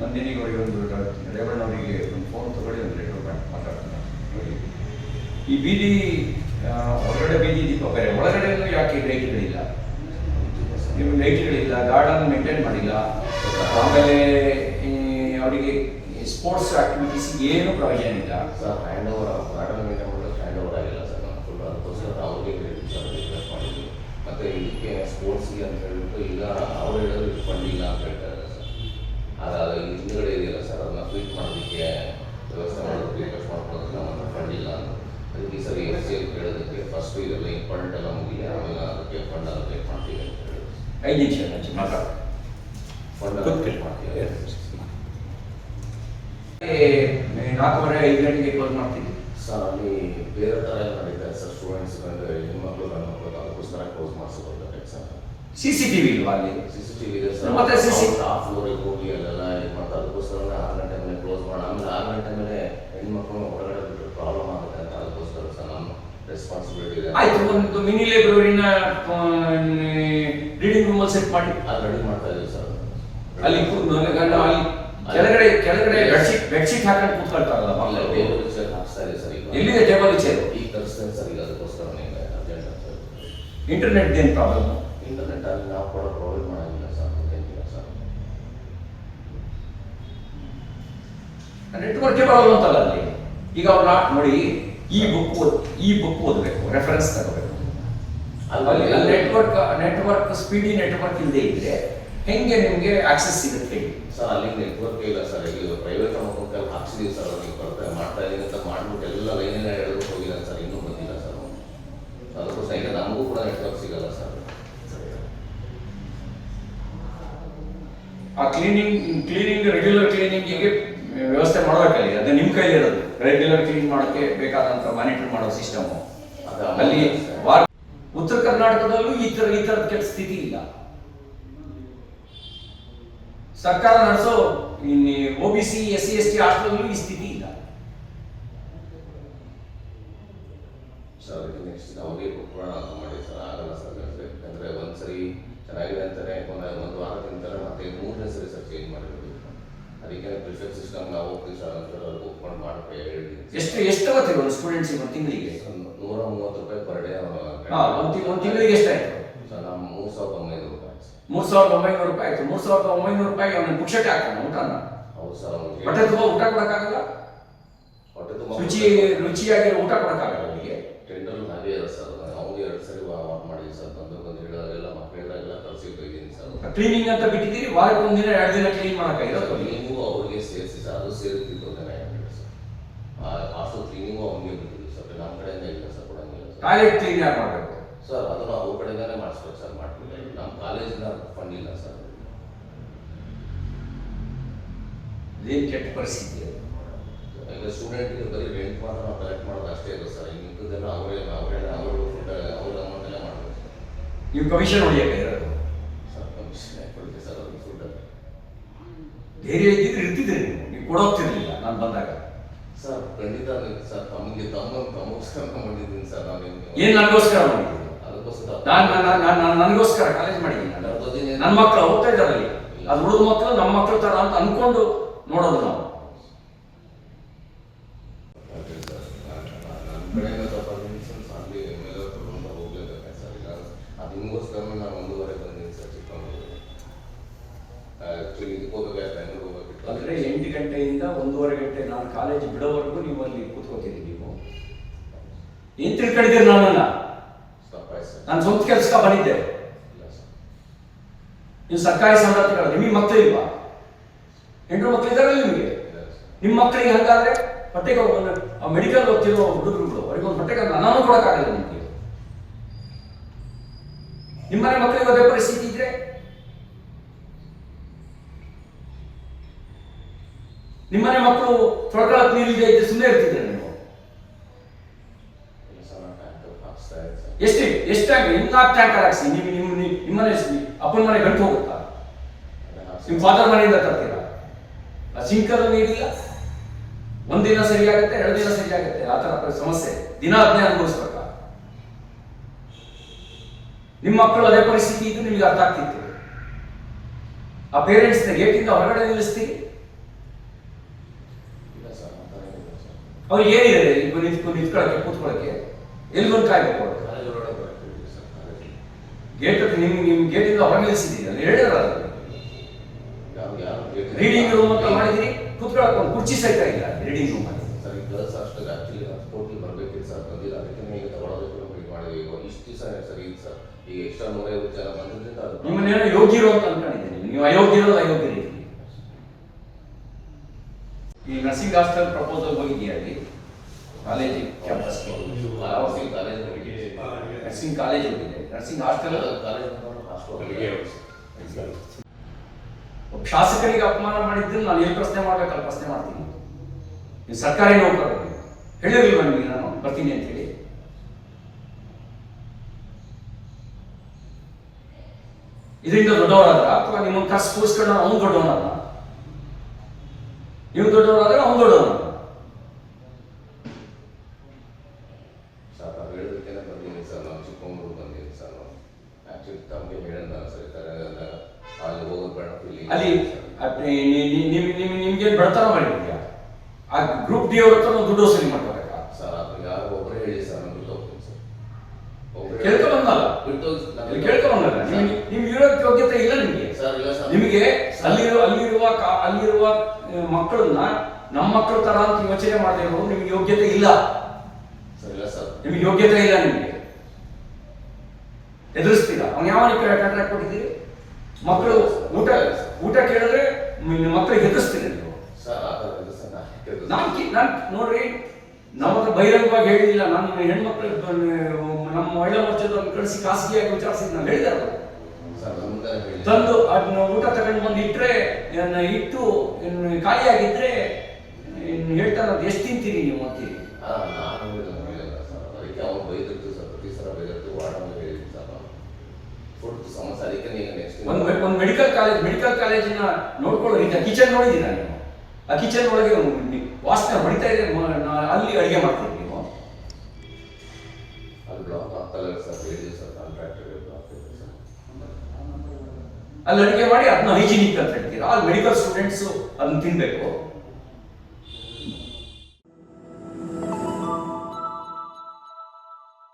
ನಂದಿನಿಗೆ ಅವರಿಗೆ ಒಂದು ರೇವಣ್ಣವರಿಗೆ ಒಂದು ಫೋನ್ ತಗೊಳ್ಳಿ ಒಂದು ರೇಡಿಯೋ ಮಾತಾಡ್ತೀನಿ ಈ ಬೀದಿ ಹೊರಗಡೆ ಬೀದಿ ದೀಪ ಬೇರೆ. ಒಳಗಡೆ ಯಾಕೆ ಲೈಟ್ಗಳಿಲ್ಲ ನೀವು ಲೈಟ್ಗಳಿಲ್ಲ ಗಾರ್ಡನ್ ಮೇಂಟೈನ್ ಮಾಡಿಲ್ಲ. ಆಮೇಲೆ ಅವರಿಗೆ ಸ್ಪೋರ್ಟ್ಸ್ ಆಕ್ಟಿವಿಟೀಸ್ ಏನು ಪ್ರಯೋಜನ ಇಲ್ಲ. Sir hand over garden maintain ಮಾಡೋದು ಹ್ಯಾಂಡ್ ಓವರ್ ಆಗಿಲ್ಲ ಸರ್. ಫುಲ್ ಅದಕ್ಕೋಸ್ಕರ ಅವ್ರಿಗೆ ಸರ್ ಮಾಡಿದ್ವಿ. ಮತ್ತು ಇದಕ್ಕೆ ಸ್ಪೋರ್ಟ್ಸ್ಗೆ ಅಂತ ಹೇಳ್ಬಿಟ್ಟು ಈಗ ಅವ್ರು ಹೇಳಿದ್ರು ಇದು ಫಂಡ್ ಇಲ್ಲ ಅಂತ ಹೇಳ್ತಾರೆ ಸರ್ ಅದಾದ ಹಿಂದ್ಗಡೆ ಇದೆಯಲ್ಲ ಸರ್ ಅದನ್ನ ಫೀಟ್ ಮಾಡೋದಕ್ಕೆ ವ್ಯವಸ್ಥೆ ಮಾಡೋದಕ್ಕೆ ರಿಕ್ವೆಸ್ಟ್ ಮಾಡ್ಕೊಳ್ಳೋದಕ್ಕೆ ನಮ್ಮ ಫಂಡ್ ಇಲ್ಲ ಅಂತ ಅದಕ್ಕೆ ಈ ಸರಿ ಎಸ್ ಸಿ ಕೇಳೋದಕ್ಕೆ ಫಸ್ಟ್ ಇದೆಲ್ಲ ಇಂಪಾರ್ಟೆಂಟ್ ಎಲ್ಲ ಮುಗಿಲಿ ಆಮೇಲೆ ಅದಕ್ಕೆ ಫಂಡ್ ಅಲೋಕೇಟ್ ಮಾಡ್ತೀವಿ ಅಂತ ಹೇಳಿದ್ರು ಐದು ನಿಮಿಷ ಹಂಚಿ ಮಾತಾಡ ಫಂಡ್ ಅಲೋಕೇಟ್ ಮಾಡ್ತೀವಿ ನಾಲ್ಕೂವರೆ ಐದು ಗಂಟೆಗೆ ಕ್ಲೋಸ್ ಮಾಡ್ತೀವಿ ಸರ್ ಅಲ್ಲಿ ಬೇರೆ ಥರ ಎಲ್ಲ ನಡೀತಾರೆ ಸರ್ ಸ್ಟೂಡೆಂಟ್ಸ್ ಅಂದರೆ ಹೆಣ್ಮಕ್ಳು ಗಂಡು ಮಕ್ಕಳು ಅದಕ್ಕೋಸ್ಕರ ಕ್ಲೋಸ್ ಮಾಡಿಸ್ಬೋದು sir C C T V ಇಲ್ವಾ ಅಲ್ಲಿ ಸಿ ಸಿ ಟಿ ವಿ ಇದೆ ಸರ್ ಮತ್ತೆ CC ಹಾಫ್ ಫ್ಲೋರಿಗೆ ಹೋಗಿ ಅಲ್ಲೆಲ್ಲ ಇದು ಮಾಡ್ತಾರೆ ಅದಕ್ಕೋಸ್ಕರ ಆರು ಗಂಟೆ ಮೇಲೆ ಕ್ಲೋಸ್ ಮಾಡಿ ಆಮೇಲೆ ಆರು ಗಂಟೆ ಮೇಲೆ ಹೆಣ್ಮಕ್ಳು ಹೊರಗಡೆ ಬಿಟ್ಟರೆ ಪ್ರಾಬ್ಲಮ್ ಆಗುತ್ತೆ ಅಂತ ಅದಕ್ಕೋಸ್ಕರ ಸರ್ ನಮ್ಮ ರೆಸ್ಪಾನ್ಸಿಬಿಲಿಟಿ ಇದೆ ಆಯ್ತು ಒಂದು ಮಿನಿ ಲೈಬ್ರರಿನ ರೀಡಿಂಗ್ ರೂಮ್ ಅಲ್ಲಿ ಸೆಟ್ ಮಾಡಿ. ಅದು ರೆಡಿ ಮಾಡ್ತಾ ಇದ್ದೀವಿ ಸರ್. ಅಲ್ಲಿ ಗಂಡ ಅಲ್ಲಿ ಕೆಳಗಡೆ ಕೆಳಗಡೆ ಬೆಡ್ಶೀಟ್ ಬೆಡ್ಶೀಟ್ ಹಾಕೊಂಡು ಕೂತ್ಕೊಳ್ತಾರಲ್ಲ ಮಕ್ಕಳು. ಟೇಬಲ್ ಚೇರ್ ಹಾಕ್ಸ್ತಾ ಇದೆ ಸರ್ ಈಗ. ಎಲ್ಲಿದೆ ಟೇಬಲ್ ಚೇರ್ ಈಗ ತರಿಸ್ತೇನೆ ಸರ್ ಈಗ ಅದಕ್ಕೋಸ್ಕರ ನಿಮಗೆ ಅರ್ಜೆಂಟ್ ಅಂತ ಇಂಟರ್ನೆಟ್ ಏನು ಪ್ರಾಬ್ಲಮ್ ಇಂಟರ್ನೆಟ್ ಅಲ್ಲಿ ನಾವು ಕೂಡ ಪ್ರಾಬ್ಲಮ್ ಮಾಡಿಲ್ಲ ಸರ್ ಏನಿಲ್ಲ ಸರ್? ನೆಟ್ವರ್ಕ್ ಪ್ರಾಬ್ಲಮ್ ಅಂತಲ್ಲ ಅಲ್ಲಿ. ಈಗ ಅವ್ರು ನೋಡಿ ಈ ಬುಕ್ ಈ ಬುಕ್ ಓದಬೇಕು ರೆಫರೆನ್ಸ್ ತಗೋಬೇಕು ಅಲ್ಲಿ ನೆಟ್ವರ್ಕ್ ನೆಟ್ವರ್ಕ್ ಸ್ಪೀಡಿ ನೆಟ್ವರ್ಕ್ ಇಲ್ಲದೆ ಇದ್ರೆ ಹೆಂಗೆ ನಿಮಗೆ ಆಕ್ಸೆಸ್ ಸಿಗುತ್ತೆ? ಸರ್ ಅಲ್ಲಿ ನೆಟ್ವರ್ಕ್ ಇಲ್ಲ ಸರ್. ಈಗ ಪ್ರೈವೇಟ್ ಅಮೌಂಟ್ ಹಾಕ್ಸಿದೀವಿ ಸರ್ ನೀವು ಬರ್ತಾರೆ ಮಾಡ್ತಾ ಇದೀನಿ ಅಂತ ಮಾಡ್ಬಿಟ್ಟು ಎಲ್ಲ ಲೈನಿನ ಎಳೆದು ಹೋಗಿಲ್ಲ ಸರ್. ಇನ್ನೂ ಬಂದಿಲ್ಲ ಸರ್ ಅದಕ್ಕೋಸ್ಕರ ಈಗ ನಮಗೂ ಕೂಡ ನೆಟ್ವರ್ಕ್ ಸಿಗಲ್ಲ ಸರ್. ಆ ಕ್ಲೀನಿಂಗ್ ಕ್ಲೀನಿಂಗ್ ರೆಗ್ಯುಲರ್ ಕ್ಲೀನಿಂಗಿಗೆ ವ್ಯವಸ್ಥೆ ಮಾಡಬೇಕಲ್ಲಿ. ಅದು ನಿಮ್ಮ ಕೈಲಿರೋದು. ರೆಗ್ಯುಲರ್ ಕ್ಲೀನ್ ಮಾಡೋಕ್ಕೆ ಬೇಕಾದಂಥ ಮಾನಿಟರ್ ಮಾಡೋ ಸಿಸ್ಟಮ್ ಅಲ್ಲಿ ಉತ್ತರ ಕರ್ನಾಟಕದಲ್ಲೂ ಈ ತರ ಈ ಥರದ ಕೆಟ್ಟ ಸ್ಥಿತಿ ಇಲ್ಲ. ಸರ್ಕಾರ ನಡೆಸೋ O B C S C S T ಈ ಸ್ಥಿತಿ ಇಲ್ಲ. ಸರ್ ನೆಕ್ಸ್ಟ್ ಸರ್ ಚೆನ್ನಾಗಿದೆ ಅಂತಾರೆ ಒಂದು ಒಂದು ವಾರ ತಿಂತಾರೆ ಮತ್ತೆ ಮೂರನೇ ಸರಿ ಸರ್ ಚೇಂಜ್ ಮಾಡಿರೋದು. ಅದಕ್ಕೆ ಪ್ರಿಫೆಕ್ಟ್ ಸಿಸ್ಟಮ್ ನಾವು ಅವ್ರಿಗೆ ಮಾಡಿ ಎಷ್ಟು ಎಷ್ಟು ಒಂದು ಸ್ಟೂಡೆಂಟ್ಸಿಗೆ ಒಂದು ತಿಂಗಳಿಗೆ? ನೂರ ಮೂವತ್ತು ರೂಪಾಯಿ ಪರ್ ಡೇ ಒಂದು ತಿಂಗ್ ಒಂದು ತಿಂಗಳಿಗೆ ಎಷ್ಟಾಯ್ತು? ಸರ್ ನಮ್ಮ ಮೂರು ಸಾವಿರದ ಒಂಬೈನೂರು ರೂಪಾಯಿ ಮೂರ್ ಸಾವಿರದ ಒಂಬೈನೂರು ರೂಪಾಯಿ ಆಯ್ತು. ಮೂರ್ ಸಾವಿರದ ಒಂಬೈನೂರು ರೂಪಾಯಿ ಅವನಿಗೆ ಪುಕ್ಷಟೆ ಹಾಕ್ತಾನೆ ಊಟನ ಹೌದು ಸರ್ ಅವ್ನಿಗೆ ಹೊಟ್ಟೆ ತುಂಬ ಊಟ ಕೊಡಕ್ಕಾಗಲ್ಲ? ಹೊಟ್ಟೆ ತುಂಬ ರುಚಿ ಊಟ ಕೊಡಕ್ಕಾಗಲ್ಲ. ಅವನಿಗೆ? ಟೆಂಡರ್ ಸರ್ ಅವ್ನಿಗೆ ಎರಡು ಸರಿ ವಾಕ್ ಮಾಡಿದ್ವಿ ಸರ್. ಬಂದು ಸರ್. ಕ್ಲೀನಿಂಗ್ ಅಂತ ಬಿಟ್ಟಿದ್ದೀರಿ ವಾರಕ್ಕೆ ಒಂದಿನ ಎರಡು ದಿನ ಕ್ಲೀನ್ ಮಾಡೋಕ್ಕಾಗಿರೋದು ಕ್ಲೀನಿಂಗು ಅವ್ರಿಗೆ ಸೇರಿಸಿ ಸರ್ ಅದು ಸೇರಿದ್ದು ಜನ ಹೇಳಿದ್ರು ಸರ್ ಹಾಸ್ಟೆಲ್ ಕ್ಲೀನಿಂಗು ಅವ್ನಿಗೆ ಬಿಟ್ಟಿದ್ವಿ ಸರ್ ನಮ್ಮ ಕಡೆಯಿಂದ ಇಲ್ಲ ಸರ್ ಕೊಡಂಗಿಲ್ಲ ಚೇಂಜ್ ಮಾಡಬೇಕು ಸರ್ ಅದು ಅವ್ರ ಕಡೆಯಿಂದಾನೆ ಮಾಡಿಸ್ಬೇಕು ಸರ್ ಮಾಡ್ತೀವಿ. ನಮ್ಮ ಕಾಲೇಜಿಂದ ಫಂಡ್ ಇಲ್ಲ ಸರ್ ಇದೇನು ಕೆಟ್ಟ ಪರಿಸ್ಥಿತಿ. ಈಗ ಸ್ಟೂಡೆಂಟ್ಗೆ ಬರೀ ರೆಂಟ್ ಮಾತ್ರ ನಾವು ಕಲೆಕ್ಟ್ ಮಾಡೋದು ಅಷ್ಟೇ ಇದೆ ಸರ್ ಇಂಥದ್ದೆಲ್ಲ ಅವರೇ ಅವರೇ ಅವರು ಫುಡ್ ಅವ್ರ ಅಮೌಂಟಲ್ಲೇ ಮಾಡಬೇಕು ನೀವು ಕಮಿಷನ್ ಹೊಡಿಯೋಕ್ಕಾಗಿರೋದು ಸರ್ ಕಮಿಷನ್ ಕೊಡ್ತೀವಿ ಸರ್ ಅದು. ಫುಡ್ ಧೈರ್ಯ ಇದ್ದಿದ್ರೆ ಇರ್ತಿದ್ರಿ ನೀವು. ನೀವು ಕೊಡೋಗ್ತಿರ್ಲಿಲ್ಲ ನಾನು ಬಂದಾಗ. ಸರ್ ಖಂಡಿತ ಸರ್. ತಮಗೆ ತಮ್ಮ ತಮಗೋಸ್ಕರ ಮಾಡಿದ್ದೀನಿ ಸರ್ ನಾನು ಏನ್ ನನಗೋಸ್ಕರ ಮಾಡಿದ್ದೀನಿ ಅದಕ್ಕೋಸ್ಕರ ನಾನು ನಾನು ನನಗೋಸ್ಕರ ಕಾಲೇಜ್ ಮಾಡಿದ್ದೀನಿ ನಾನು. ನನ್ನ ಮಕ್ಕಳು ಹೋಗ್ತಾ ಇದ್ದಾರೆ ಅಲ್ಲಿ ಅದು ಹುಡುಗ ಮಕ್ಕಳು ನಮ್ಮ ಮಕ್ಕಳು ತರ ಅಂತ ಅನ್ಕೊಂಡು ನೋಡೋದು ನಾವು ಓಕೆ ಸರ್ ನನ್ನ ಕಡೆಯಿಂದ ಸ್ವಲ್ಪ ಮೆಡಿಸಿನ್ಸ್ ಅಲ್ಲಿ ಮೇಲೆ ತಗೊಂಡು ಹೋಗ್ಲೇಬೇಕು ಸರ್ ಇಲ್ಲ ಅದು ನಿಮಗೋಸ್ಕರ ನಾನು ಒಂದೂವರೆ ಬಂದಿದ್ದೀನಿ ಸರ್ ಚಿಕ್ಕಮಗಳೂರು ಆ್ಯಕ್ಚುಲಿ ಇದಕ್ಕೆ ಹೋಗ್ಬೇಕಾದ್ರೆ ಬೆಂಗಳೂರು ಹೋಗ್ಬೇಕಿತ್ತು ಅಂದ್ರೆ ಎಂಟು ಗಂಟೆಯಿಂದ ಒಂದೂವರೆ ಗಂಟೆ ನಾನು ಕಾಲೇಜ್ ಬಿಡೋವರೆಗೂ ನೀವು ಅಲ್ಲಿ ಕೂತ್ಕೋತೀರಿ ನೀವು. ಏನ್ ತಿಳ್ಕೊಂಡಿದ್ದೀರಿ ನನ್ನನ್ನ ಸರ್. ನಾನು ಸ್ವಂತ ಕೆಲಸ ಬಂದಿದ್ದೆ. ನೀವು ಸರ್ಕಾರಿ ಸಂಬಳಗಳು ನಿಮಗೆ ಮಕ್ಕಳು ಇಲ್ವಾ? ಹೆಣ್ಣು ಮಕ್ಕಳು ಇದ್ದಾರೆ ನಿಮಗೆ? ನಿಮ್ಮ ಮಕ್ಕಳಿಗೆ ಹಂಗಾದ್ರೆ ಹೊಟ್ಟೆಗೆ ಆ ಮೆಡಿಕಲ್ ಓದ್ತಿರೋ ಹುಡುಗರುಗಳು ಅವ್ರಿಗೆ ಒಂದು ಹೊಟ್ಟೆಗೆ ನಾನು ಕೊಡಕ್ಕಾಗಲ್ಲ ನಿಮಗೆ. ನಿಮ್ಮನೆ ಮಕ್ಕಳಿಗೆ ಅದೇ ಪರಿಸ್ಥಿತಿ ಇದ್ರೆ? ನಿಮ್ಮನೆ ಮಕ್ಕಳು ತೊಳ್ಕೊಳಕ್ ನೀರಿದೆ ಇದ್ರೆ ಸುಮ್ಮನೆ ಇರ್ತಿದ್ರೆ ನೀವು? ಎಷ್ಟು ಎಷ್ಟು ಟ್ಯಾಂಕ್ ಇನ್ನು ನಾಲ್ಕು ಟ್ಯಾಂಕರ್ ಹಾಕ್ಸಿ. ನೀವು ನಿಮ್ಮ ನಿಮ್ಮ- ನಿಮ್ಮನೆ ಅಪ್ಪನ ಮನೆ ಗಂಟು ಹೋಗುತ್ತಾ? ನಿಮ್ಮ ಫಾದರ್ ಮನೆಯಿಂದ ತರ್ತೀರಾ? ಆ ಸಿಂಕಲ್ಲಿ ನೀರಿಲ್ಲ. ಒಂದಿನ ಸರಿಯಾಗುತ್ತೆ ಎರಡು ದಿನ ಸರಿಯಾಗುತ್ತೆ. ಆ ಥರ ಸಮಸ್ಯೆ. ದಿನ ಅದನ್ನೇ ಅನುಭವಿಸ್ಬೇಕಾ? ನಿಮ್ಮ ಮಕ್ಕಳು ಅದೇ ಪರಿಸ್ಥಿತಿ ಇದ್ದು ನಿಮಗೆ ಅರ್ಥ ಆಗ್ತಿತ್ತು. ಆ ಪೇರೆಂಟ್ಸ್ನ ಗೇಟಿಂದ ಹೊರಗಡೆ ನಿಲ್ಲಿಸ್ತೀರಿ? ಅವ್ರಿಗೆ ಏನಿದೆ? ಇಬ್ಬರು ನಿಂತ್ಕೊಂಡು ನಿಂತ್ಕೊಳಕ್ಕೆ, ಕೂತ್ಕೊಳಕ್ಕೆ? ಎಲ್ಲಿ ಬಂದು ಕಾಯ್ಬೇಕು ಗೇಟ್ ನಿಮ್ ನಿಮ್ ಗೇಟಿಂದ ಹೊರ ಯಾರು ರೀಡಿಂಗ್ ರೂಮ್ ಅಂತ ಮಾಡಿದ್ರಿ ಕೂತ್ಕೊಳ್ಳೋಕೆ ಕುರ್ಚಿ ಸಹಿತ ಇಲ್ಲ ರೀಡಿಂಗ್ ರೂಮ್ ಅಲ್ಲಿ ಸರ್ ಗರ್ಲ್ಸ್ ಅಷ್ಟು ಆಕ್ಚುಲಿ ಬರಬೇಕಿತ್ತು ಸರ್ ಬಂದಿಲ್ಲ ಅದಕ್ಕೆ ನಾವು ಇದು ಈಗ ಸರ್ ಇದು ಸರ್ ಈಗ ಎಕ್ಸ್ಟ್ರಾ ನೂರೈವತ್ತು ಜನ ಬಂದಿದ್ದರಿಂದ ನಿಮ್ಮನ್ನೇನೋ ಯೋಗ್ಯರು ಅಂತ ಅನ್ಕೊಂಡಿದ್ದೀನಿ. ನೀವು ಅಯೋಗ್ಯರು ಅಯೋಗ್ಯರು ನರ್ಸಿಂಗ್ ಹಾಸ್ಟೆಲ್ ಪ್ರಪೋಸಲ್ ಹೋಗಿದೆಯಾ ಅಲ್ಲಿ college campus nursing college nursing college ಹೋಗಿದೆ ನರ್ಸಿಂಗ್ ಹಾಸ್ಟೆಲ್ ಕಾಲೇಜ್ ಶಾಸಕರಿಗೆ ಅಪಮಾನ ಮಾಡಿದ್ದು ನಾನು ಏನು ಪ್ರಶ್ನೆ ಮಾಡ್ಬೇಕಲ್ಲಿ ಪ್ರಶ್ನೆ ಮಾಡ್ತೀನಿ. ನೀವು ಸರ್ಕಾರಿ ನೌಕರರು ಹೇಳಿರಲಿಲ್ಲ ನಿಮಗೆ ನಾನು? ಬರ್ತೀನಿ ಅಂತ ಹೇಳಿ ಇದರಿಂದ ದೊಡ್ಡವರಾದ್ರ? ಅಥವಾ ನಿಮ್ಮನ್ನು ಕರ್ಸ್ ಕೂರಿಸ್ಕೊಂಡು ಅವನು ದೊಡ್ಡವನಾದ ನೀವು ದೊಡ್ಡವರಾದ್ರೆ ಅವನು ದೊಡ್ಡವನು. Sir sir Chikkamagaluru sir actually ತಮಗೆ ಹೇಳಿದ ಸರ್ ಈ ಥರ ಅಲ್ಲಿ ಹೋಗೋದು ಬೇಡ ಇಲ್ಲಿ ಅಲ್ಲಿ ನಿಮ್ ನಿಮ್ ನಿಮ್ಗೆ ಬಡತನ ಮಾಡಿದ್ಯಾ? ಆ ಗ್ರೂಪ್ ಡಿ ಅವ್ರ ಹತ್ರ ದುಡ್ಡು ವಸೂಲಿ ಮಾಡ್ಕೋಬೇಕಾ ಸರ್ ಅದು ಯಾರೋ ಒಬ್ಬರೇ ಹೇಳಿ ಸರ್ ನಾನು ಬಿಟ್ಟು ಹೋಗ್ತೀನಿ ಸರ್ ಒಬ್ಬರೇ ಕೇಳ್ಕೊ ಬಂದಲ್ಲ ಕೇಳ್ಕೊಂಬಂದಲ್ಲ ನಿಮ್ಗೆ ನಿಮ್ಗೆ ಇರೋ ಯೋಗ್ಯತೆ ಇಲ್ಲ ನಿಮಗೆ. ಸರ್ ಇಲ್ಲ ಸರ್. ನಿಮಗೆ ಅಲ್ಲಿರೋ ಅಲ್ಲಿರುವ ಅಲ್ಲಿರುವ ಮಕ್ಕಳನ್ನ ನಮ್ಮ ಮಕ್ಕಳ ತರ ಅಂತ ಯೋಚನೆ ಮಾಡಿದ್ರು ನಿಮ್ಗೆ ಯೋಗ್ಯತೆ ಇಲ್ಲ. ಸರ್ ಇಲ್ಲ ಸರ್. ನಿಮ್ಗೆ ಯೋಗ್ಯತೆ ಇಲ್ಲ ನಿಮಗೆ. ಎದುರಿಸ್ತೀರಾ? ಅವ್ನು ಯಾವ ಕಾಂಟ್ರಾಕ್ಟ್ ಕೊಟ್ಟಿದ್ದೀರಿ ಮಕ್ಕಳು ಊಟ ಊಟ ಕೇಳಿದ್ರೆ ನಿಮ್ಮ ಮಕ್ಕಳಿಗೆ ಎದುರಿಸ್ತೀರಿ ನೀವು? ನಾನು ನೋಡ್ರಿ ನಮ್ಮ ಬಹಿರಂಗವಾಗಿ ಹೇಳಿಲ್ಲ ನನ್ನ ಹೆಣ್ಮಕ್ಳು ನಮ್ಮ ಮಹಿಳಾ ಮೋರ್ಚಾದವ್ರನ್ನ ಕಳಿಸಿ ಖಾಸಗಿಯಾಗಿ ವಿಚಾರಿಸಿದ್ ನಾನು ಹೇಳಿದಾರೆ ಸರ್ ನಮ್ಮ ಮುಂದೆ ತಂದು ಅದನ್ನ ಊಟ ತಗೊಂಡು ಬಂದು ಇಟ್ಟರೆ ಇಟ್ಟು ಖಾಲಿಯಾಗಿದ್ರೆ ಹೇಳ್ತಾನೆ ಅದು ಎಷ್ಟು ತಿಂತೀರಿ ನೀವು ಅಂತೀರಿ ನಾನು ಒಂದು ಮೆಡಿಕಲ್ ಕಾಲೇಜ್ ಮೆಡಿಕಲ್ ಕಾಲೇಜಿನ ನೋಡ್ಕೊಳ್ಳೋ ರೀತಿ ಕಿಚನ್ ನೋಡಿದ್ದೀನಿ ನೀವು? ಆ ಕಿಚನ್ ಒಳಗೆ ವಾಸನೆ ಹೊಡಿತಾ ಇದೆ ಅಲ್ಲಿ ಅಡಿಗೆ ಮಾಡ್ತೀನಿ ನೀವು. ಅಲ್ಲಿ ಬ್ಲಾಕ್ ಆಗ್ತಲ್ಲ ಸರ್ ಕಾಂಟ್ರಾಕ್ಟರ್ ಬ್ಲಾಕ್ ಇದೆ ಸರ್. ಅಲ್ಲಿ ಅಡುಗೆ ಮಾಡಿ ಅದನ್ನ ಹೈಜಿನಿಕ್ ಅಂತ ಹೇಳ್ತೀರಾ? ಅಲ್ಲಿ ಮೆಡಿಕಲ್ ಸ್ಟೂಡೆಂಟ್ಸ್ ಅದನ್ನ ತಿನ್ಬೇಕು.